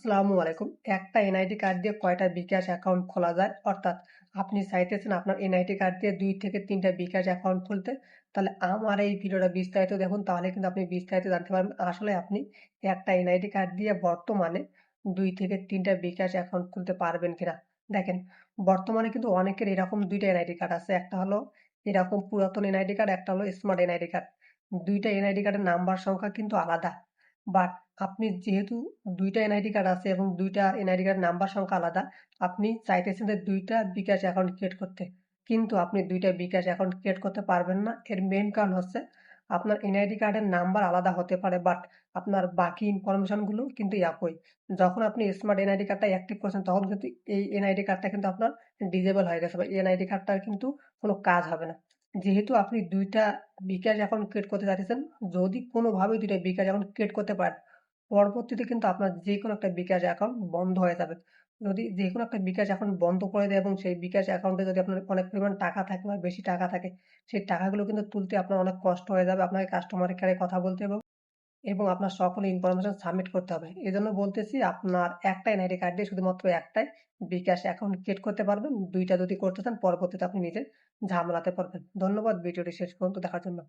আসসালামু আলাইকুম। একটা এনআইডি কার্ড দিয়ে কয়টা বিকাশ অ্যাকাউন্ট খোলা যায়? অর্থাৎ আপনি চাইতেছেন আপনার এনআইডি কার্ড দিয়ে দুই থেকে তিনটা বিকাশ অ্যাকাউন্ট খুলতে। তাহলে আমার এই ভিডিওটা বিস্তারিত দেখুন, তাহলে কিন্তু আপনি বিস্তারিত জানতে পারবেন। আসলে আপনি একটা এনআইডি কার্ড দিয়ে বর্তমানে দুই থেকে তিনটা বিকাশ অ্যাকাউন্ট খুলতে পারবেন কিনা? দেখেন, বর্তমানে কিন্তু অনেকের এরকম দুইটা এনআইডি কার্ড আছে। একটা হলো এরকম পুরাতন এনআইডি কার্ড, একটা হলো স্মার্ট এনআইডি কার্ড। দুইটা এনআইডি কার্ডের নাম্বার সংখ্যা কিন্তু আলাদা। বাট আপনি যেহেতু দুইটা এনআইডি কার্ড আছে এবং দুইটা এনআইডি কার্ড নাম্বার সংখ্যা আলাদা, আপনি চাইতেছেন যে দুইটা বিকাশ অ্যাকাউন্ট ক্রিয়েট করতে। কিন্তু আপনি দুইটা বিকাশ অ্যাকাউন্ট ক্রিয়েট করতে পারবেন না। এর মেন কারণ হচ্ছে আপনার এনআইডি কার্ডের নাম্বার আলাদা হতে পারে বাট আপনার বাকি ইনফরমেশনগুলো কিন্তু একই। যখন আপনি স্মার্ট এনআইডি কার্ডটা অ্যাক্টিভ করছেন, তখন কিন্তু এই এনআইডি কার্ডটা কিন্তু আপনার ডিজেবল হয়ে গেছে বা এনআইডি কার্ডটার কিন্তু কোনো কাজ হবে না। যেহেতু আপনি দুইটা বিকাশ অ্যাকাউন্ট ক্রিয়েট করতে চাইছেন যদি কোনোভাবে দুইটা বিকাশ অ্যাকাউন্ট ক্রিয়েট করতে পারেন পরবর্তীতে কিন্তু আপনার যে কোনো একটা বিকাশ অ্যাকাউন্ট বন্ধ হয়ে যাবে। যদি যে কোনো একটা বিকাশ অ্যাকাউন্ট বন্ধ করে দেয় এবং সেই বিকাশ অ্যাকাউন্টে যদি আপনার অনেক পরিমাণ টাকা থাকে বা বেশি টাকা থাকে, সেই টাকাগুলো কিন্তু তুলতে আপনার অনেক কষ্ট হয়ে যাবে আপনাকে কাস্টমার কেয়ারে কথা বলতে হবে এবং আপনার সকল ইনফরমেশন সাবমিট করতে হবে। এই জন্য বলতেছি আপনার একটাই এনআইডি কার্ড দিয়ে শুধুমাত্র একটাই বিকাশ অ্যাকাউন্ট ক্রিয়েট করতে পারবেন। দুইটা যদি করতে চান, পরবর্তীতে আপনি নিজে ঝামেলাতে পড়বেন। ধন্যবাদ, ভিডিওটি শেষ পর্যন্ত দেখার জন্য।